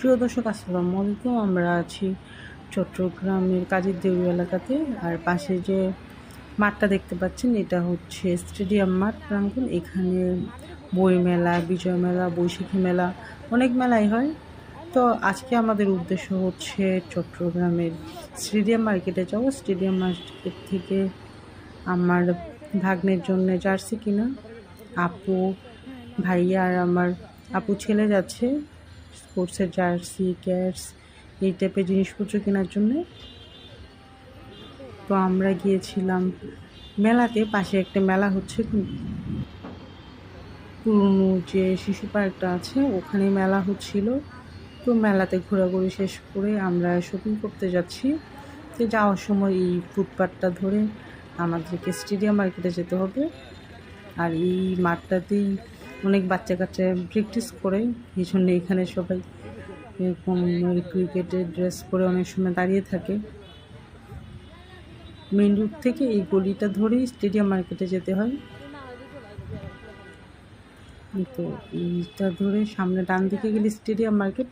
প্রিয় দর্শক, আসসালামু আলাইকুম। আমরা আছি চট্টগ্রামের কাজীর দেউরি এলাকাতে, আর পাশে যে মাঠটা দেখতে পাচ্ছেন, এটা হচ্ছে স্টেডিয়াম মাঠ প্রাঙ্গণ। এখানে বই মেলা, বিজয় মেলা, বৈশাখী মেলা, অনেক মেলাই হয়। তো আজকে আমাদের উদ্দেশ্য হচ্ছে চট্টগ্রামের স্টেডিয়াম মার্কেটে যাওয়া স্টেডিয়াম মার্কেট থেকে আমার ভাগ্নের জন্য জার্সি কিনা, আপু, ভাইয়া আর আমার আপু ছেলে যাচ্ছে। স্পোর্টসের জার্সি, ক্যাটস, এই টাইপের জিনিসপত্র কেনার জন্য। তো আমরা গিয়েছিলাম মেলাতে, পাশে একটা মেলা হচ্ছে। পুরনো যে শিশু পার্কটা আছে, ওখানে মেলা হচ্ছিল। তো মেলাতে ঘোরাঘুরি শেষ করে আমরা শপিং করতে যাচ্ছি। তো যাওয়ার সময় এই ফুটপাথটা ধরে আমাদেরকে স্টেডিয়াম মার্কেটে যেতে হবে। আর এই মাঠটাতেই অনেক বাচ্চা কাচ্চা প্র্যাকটিস করে জন্য এখানে সবাই এরকম ক্রিকেটের ড্রেস পরে অনেক সময় দাঁড়িয়ে থাকে। মেন রুট থেকে এই গলিটা ধরেই স্টেডিয়াম মার্কেটে যেতে হয়। তো এইটা ধরে সামনে ডান দিকে গেলে স্টেডিয়াম মার্কেট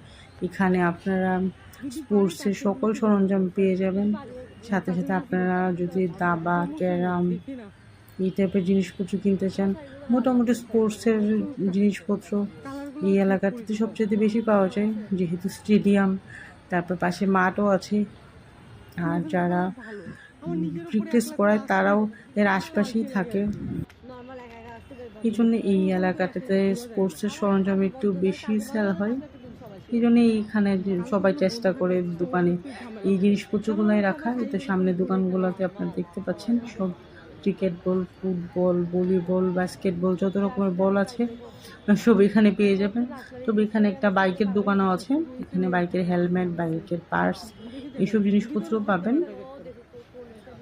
এখানে আপনারা স্পোর্টসের সকল সরঞ্জাম পেয়ে যাবেন। সাথে সাথে আপনারা যদি দাবা, ক্যারাম এই টাইপের জিনিসপত্র কিনতে চান। মোটামুটি স্পোর্টসের জিনিসপত্র এই এলাকাটাতে সবচেয়ে বেশি পাওয়া যায়, যেহেতু স্টেডিয়াম তারপর পাশে মাঠও আছে। আর যারা প্র্যাকটিস করায় তারাও এর আশপাশেই থাকে। এই জন্য এই এলাকাটাতে স্পোর্টসের সরঞ্জাম একটু বেশি সেল হয়। এই জন্য এইখানে সবাই চেষ্টা করে দোকানে এই জিনিসপত্রগুলোই রাখা। এতে সামনে দোকানগুলোতে আপনারা দেখতে পাচ্ছেন সব cricket ball football volleyball basketball যত রকমের বল আছে সব এখানে পেয়ে যাবেন। তবে এখানে একটা বাইকের দোকানও আছে। এখানে বাইকের হেলমেট বাইকের পার্স এইসব জিনিসপত্রও পাবেন।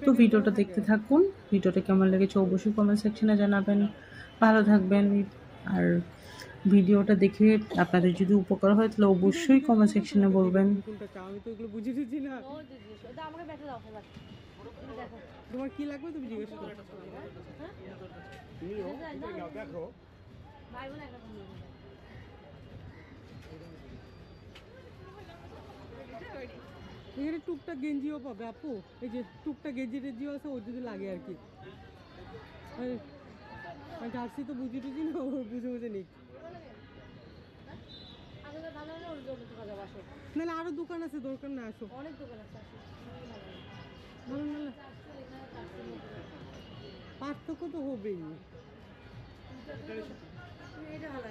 তো ভিডিওটা দেখতে থাকুন। ভিডিওটা কেমন লেগেছে অবশ্যই কমেন্ট সেকশনে জানাবেন। ভালো থাকবেন। আর ভিডিওটা দেখে আপনাদের যদি উপকার হয় তাহলে অবশ্যই কমেন্ট সেকশনে বলবেন। তোমার কি লাগবে তুমি জিজ্ঞেস করো। নেবে। এখানে টুকটাক গেঞ্জিও পাবে আপু। এই যে টুকটাক গেঞ্জি টেঞ্জিও আছে ওর যদি লাগে আর কি। জার্সি তো বুঝি টুঝি না বুঝে বুঝে নিক। নাহলে আরও দোকান আছে দরকার না আসো। অনেক দোকান আছে আসো ভালো নাহলে পার্থক্য তো হবেই। এটা ভালো